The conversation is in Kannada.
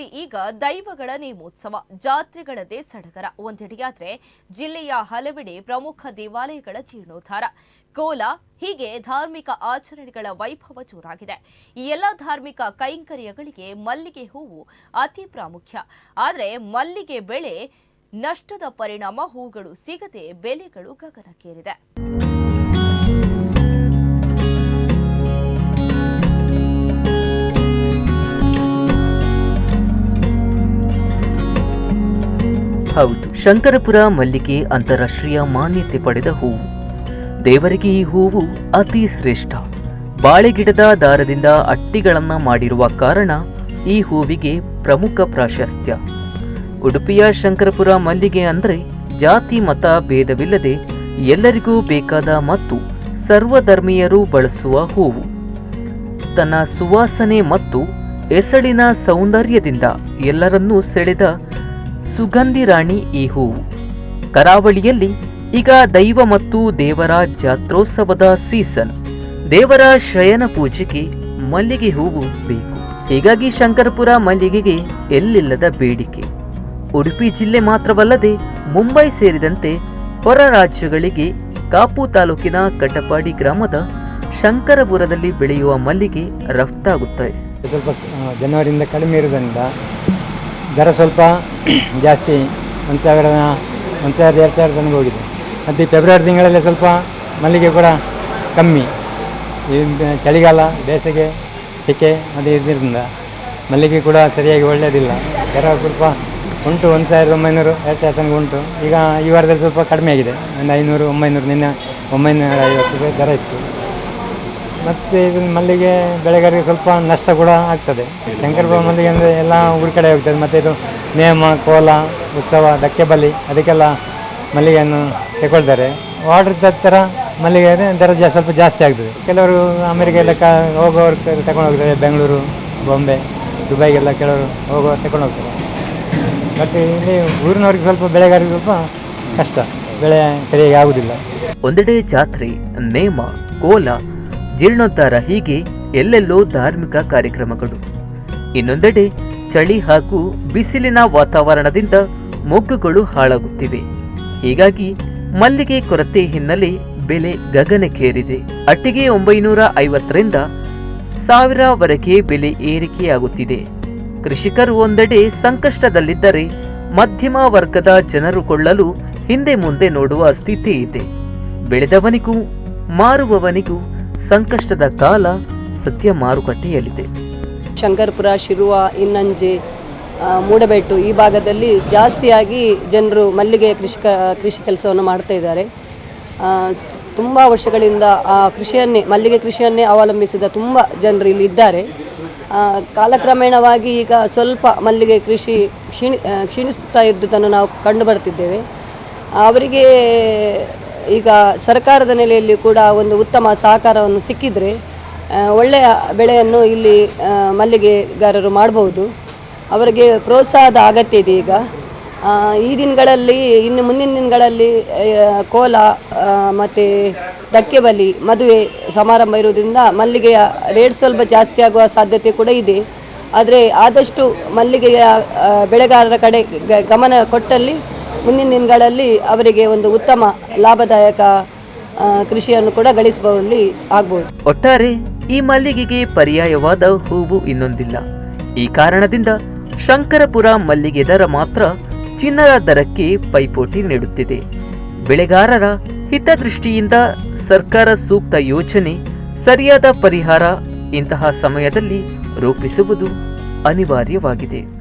ಜಿಲ್ಲೆಯಲ್ಲಿ ಈಗ ದೈವಗಳ ನೇಮೋತ್ಸವ ಜಾತ್ರೆಗಳದೇ ಸಡಗರ. ಒಂದೆಡೆಯಾದ್ರೆ ಜಿಲ್ಲೆಯ ಹಲವೆಡೆ ಪ್ರಮುಖ ದೇವಾಲಯಗಳ ಜೀರ್ಣೋದ್ಧಾರ. ಕೋಲ ಹೀಗೆ ಧಾರ್ಮಿಕ ಆಚರಣೆಗಳ ವೈಭವ ಜೋರಾಗಿದೆ. ಈ ಎಲ್ಲ ಧಾರ್ಮಿಕ ಕೈಂಕರ್ಯಗಳಿಗೆ ಮಲ್ಲಿಗೆ ಹೂವು ಅತಿ ಪ್ರಾಮುಖ್ಯ. ಆದರೆ ಮಲ್ಲಿಗೆ ಬೆಳೆ ನಷ್ಟದ ಪರಿಣಾಮ ಹೂಗಳು ಸಿಗದೆ ಬೆಲೆಗಳು ಗಗನಕ್ಕೇರಿದೆ. ಹೌದು. ಶಂಕರಪುರ ಮಲ್ಲಿಗೆ ಅಂತಾರಾಷ್ಟ್ರೀಯ ಮಾನ್ಯತೆ ಪಡೆದ ಹೂವು. ದೇವರಿಗೆ ಈ ಹೂವು ಅತಿ ಶ್ರೇಷ್ಠ. ಬಾಳೆಗಿಡದ ದಾರದಿಂದ ಅಟ್ಟಿಗಳನ್ನು ಮಾಡಿರುವ ಕಾರಣ ಈ ಹೂವಿಗೆ ಪ್ರಮುಖ ಪ್ರಾಶಸ್ತ್ಯ. ಉಡುಪಿಯ ಶಂಕರಪುರ ಮಲ್ಲಿಗೆ ಅಂದರೆ ಜಾತಿ, ಮತ, ಭೇದವಿಲ್ಲದೆ ಎಲ್ಲರಿಗೂ ಬೇಕಾದ ಮತ್ತು ಸರ್ವಧರ್ಮೀಯರು ಬಳಸುವ ಹೂವು. ತನ್ನ ಸುವಾಸನೆ ಮತ್ತು ಎಸಳಿನ ಸೌಂದರ್ಯದಿಂದ ಎಲ್ಲರನ್ನೂ ಸೆಳೆದ ಸುಗಂಧಿ ರಾಣಿ ಈ ಹೂವು ಕರಾವಳಿಯಲ್ಲಿ ಈಗ ದೈವ ಮತ್ತು ದೇವರ ಜಾತ್ರೋತ್ಸವದ ಸೀಸನ್. ದೇವರ ಶಯನ ಪೂಜೆಗೆ ಮಲ್ಲಿಗೆ ಹೂವು ಬೇಕು. ಹೀಗಾಗಿ ಶಂಕರಪುರ ಮಲ್ಲಿಗೆಗೆ ಎಲ್ಲಿಲ್ಲದ ಬೇಡಿಕೆ. ಉಡುಪಿ ಜಿಲ್ಲೆ ಮಾತ್ರವಲ್ಲದೆ ಮುಂಬೈ ಸೇರಿದಂತೆ ಹೊರ ರಾಜ್ಯಗಳಿಗೆ ಕಾಪು ತಾಲೂಕಿನ ಕಟಪಾಡಿ ಗ್ರಾಮದ ಶಂಕರಪುರದಲ್ಲಿ ಬೆಳೆಯುವ ಮಲ್ಲಿಗೆ ರಫ್ತಾಗುತ್ತದೆ ಸ್ವಲ್ಪ ಜನವರಿಯಿಂದ ಕಡಿಮೆ ಇರೋದ್ರಿಂದ ದರ ಸ್ವಲ್ಪ ಜಾಸ್ತಿ ಒಂದು ಸಾವಿರ, ಒಂದು ಸಾವಿರದ, ಎರಡು ಸಾವಿರ ತನಕ ಹೋಗಿದೆ. ಮತ್ತು ಫೆಬ್ರವರಿ ತಿಂಗಳಲ್ಲಿ ಸ್ವಲ್ಪ ಮಲ್ಲಿಗೆ ಕೂಡ ಕಮ್ಮಿ. ಚಳಿಗಾಲ, ಬೇಸಿಗೆ, ಸೆಕೆ ಅದು ಇದರಿಂದ ಮಲ್ಲಿಗೆ ಕೂಡ ಸರಿಯಾಗಿ ಒಳ್ಳೆಯದಿಲ್ಲ ದರ ಸ್ವಲ್ಪ ಉಂಟು, ಒಂದು ಸಾವಿರದ ಒಂಬೈನೂರು, ಎರಡು ಸಾವಿರ ತನಕ ಉಂಟು. ಈಗ ಈ ವಾರದಲ್ಲಿ ಸ್ವಲ್ಪ ಕಡಿಮೆ ಆಗಿದೆ. ಒಂದು ಐನೂರು, ಒಂಬೈನೂರು, ನಿನ್ನೆ ಒಂಬೈನೂರ ಐವತ್ತು ರೂಪಾಯಿ ದರ ಇತ್ತು. ಮತ್ತು ಇದು ಮಲ್ಲಿಗೆ ಬೆಳೆಗಾರರಿಗೆ ಸ್ವಲ್ಪ ನಷ್ಟ ಕೂಡ ಆಗ್ತದೆ. ಶಂಕರಪ್ಪ ಮಲ್ಲಿಗೆ ಅಂದರೆ ಎಲ್ಲ ಊರ ಕಡೆ ಹೋಗ್ತದೆ. ಮತ್ತು ಇದು ನೇಮ, ಕೋಲ, ಉತ್ಸವ, ಧಕ್ಕೆ ಬಲಿ ಅದಕ್ಕೆಲ್ಲ ಮಲ್ಲಿಗೆಯನ್ನು ತಗೊಳ್ತಾರೆ ವಾಟರ್ ಥರ ಮಲ್ಲಿಗೆ ದರ ಸ್ವಲ್ಪ ಜಾಸ್ತಿ ಆಗ್ತದೆ. ಕೆಲವರು ಅಮೆರಿಕೆಲ್ಲ ಕ, ಹೋಗೋರು ತಗೊಂಡು ಹೋಗ್ತಾರೆ. ಬೆಂಗಳೂರು, ಬಾಂಬೆ, ದುಬೈಗೆಲ್ಲ ಕೆಲವರು ಹೋಗೋ ತಗೊಂಡು ಹೋಗ್ತಾರೆ. ಬಟ್ ಇಲ್ಲಿ ಊರಿನವ್ರಿಗೆ ಸ್ವಲ್ಪ ಬೆಳೆಗಾರರಿಗೆ ಸ್ವಲ್ಪ ಕಷ್ಟ. ಬೆಳೆ ಸರಿಯಾಗಿ ಆಗುವುದಿಲ್ಲ ಒಂದೆಡೆ ಜಾತ್ರೆ, ನೇಮ, ಕೋಲ ಜೀರ್ಣೋದ್ಧಾರ ಹೀಗೆ ಎಲ್ಲೆಲ್ಲೋ ಧಾರ್ಮಿಕ ಕಾರ್ಯಕ್ರಮಗಳು. ಇನ್ನೊಂದೆಡೆ ಚಳಿ ಹಾಗೂ ಬಿಸಿಲಿನ ವಾತಾವರಣದಿಂದ ಮೊಗ್ಗುಗಳು ಹಾಳಾಗುತ್ತಿವೆ. ಹೀಗಾಗಿ ಮಲ್ಲಿಗೆ ಕೊರತೆ ಹಿನ್ನೆಲೆ ಬೆಲೆ ಗಗನಕ್ಕೇರಿದೆ. ಅಟ್ಟಿಗೆ ಒಂಬೈನೂರ ಐವತ್ತರಿಂದ ಸಾವಿರವರೆಗೆ ಬೆಲೆ ಏರಿಕೆಯಾಗುತ್ತಿದೆ. ಕೃಷಿಕರು ಒಂದೆಡೆ ಸಂಕಷ್ಟದಲ್ಲಿದ್ದರೆ ಮಧ್ಯಮ ವರ್ಗದ ಜನರು ಕೊಳ್ಳಲು ಹಿಂದೆ ಮುಂದೆ ನೋಡುವ ಸ್ಥಿತಿ ಇದೆ ಬೆಳೆದವನಿಗೂ ಮಾರುವವನಿಗೂ ಸಂಕಷ್ಟದ ಕಾಲ ಸದ್ಯ ಮಾರುಕಟ್ಟೆಯಲ್ಲಿದೆ. ಶಂಕರ್ಪುರ, ಶಿರುವ, ಇನ್ನಂಜೆ ಮೂಡಬೆಟ್ಟು ಈ ಭಾಗದಲ್ಲಿ ಜಾಸ್ತಿಯಾಗಿ ಜನರು ಮಲ್ಲಿಗೆ ಕೃಷಿಕ, ಕೃಷಿ ಕೆಲಸವನ್ನು ಮಾಡ್ತಾ ಇದ್ದಾರೆ. ತುಂಬ ವರ್ಷಗಳಿಂದ ಆ ಕೃಷಿಯನ್ನೇ, ಮಲ್ಲಿಗೆ ಕೃಷಿಯನ್ನೇ ಅವಲಂಬಿಸಿದ ತುಂಬ ಜನರು ಇಲ್ಲಿ ಇದ್ದಾರೆ. ಕಾಲಕ್ರಮೇಣವಾಗಿ ಈಗ ಸ್ವಲ್ಪ ಮಲ್ಲಿಗೆ ಕೃಷಿ ಕ್ಷೀಣಿ ಕ್ಷೀಣಿಸುತ್ತಾ ಇದ್ದುದನ್ನು ನಾವು ಕಂಡು ಬರ್ತಿದ್ದೇವೆ ಅವರಿಗೆ ಈಗ ಸರ್ಕಾರದ ನೆಲೆಯಲ್ಲಿ ಕೂಡ ಒಂದು ಉತ್ತಮ ಸಹಕಾರವನ್ನು ಸಿಕ್ಕಿದರೆ ಒಳ್ಳೆಯ ಬೆಳೆಯನ್ನು ಇಲ್ಲಿ ಮಲ್ಲಿಗೆಗಾರರು ಮಾಡಬಹುದು ಅವರಿಗೆ ಪ್ರೋತ್ಸಾಹದ ಅಗತ್ಯ ಇದೆ ಈಗ. ಈ ದಿನಗಳಲ್ಲಿ, ಇನ್ನು ಮುಂದಿನ ದಿನಗಳಲ್ಲಿ ಕೋಲ ಮತ್ತು ಡಕ್ಕೆ ಬಲಿ, ಮದುವೆ ಸಮಾರಂಭ ಇರುವುದರಿಂದ ಮಲ್ಲಿಗೆಯ ರೇಟ್ ಸ್ವಲ್ಪ ಜಾಸ್ತಿ ಆಗುವ ಸಾಧ್ಯತೆ ಕೂಡ ಇದೆ. ಆದರೆ ಆದಷ್ಟು ಮಲ್ಲಿಗೆಯ ಬೆಳೆಗಾರರ ಕಡೆ ಗಮನ ಕೊಟ್ಟಲ್ಲಿ ಮುಂದಿನ ದಿನಗಳಲ್ಲಿ ಅವರಿಗೆ ಒಂದು ಉತ್ತಮ ಲಾಭದಾಯಕ ಕೃಷಿಯನ್ನು ಕೂಡ ಗಳಿಸಬಹುದು ಆಗ್ಬೋದು. ಒಟ್ಟಾರೆ ಈ ಮಲ್ಲಿಗೆಗೆ ಪರ್ಯಾಯವಾದ ಹೂವು ಇನ್ನೊಂದಿಲ್ಲ. ಈ ಕಾರಣದಿಂದ ಶಂಕರಪುರ ಮಲ್ಲಿಗೆ ದರ ಮಾತ್ರ ಚಿನ್ನದ ದರಕ್ಕೆ ಪೈಪೋಟಿ ನೀಡುತ್ತಿದೆ. ಬೆಳೆಗಾರರ ಹಿತದೃಷ್ಟಿಯಿಂದ ಸರ್ಕಾರ ಸೂಕ್ತ ಯೋಜನೆ, ಸರಿಯಾದ ಪರಿಹಾರ ಇಂತಹ ಸಮಯದಲ್ಲಿ ರೂಪಿಸುವುದು ಅನಿವಾರ್ಯವಾಗಿದೆ.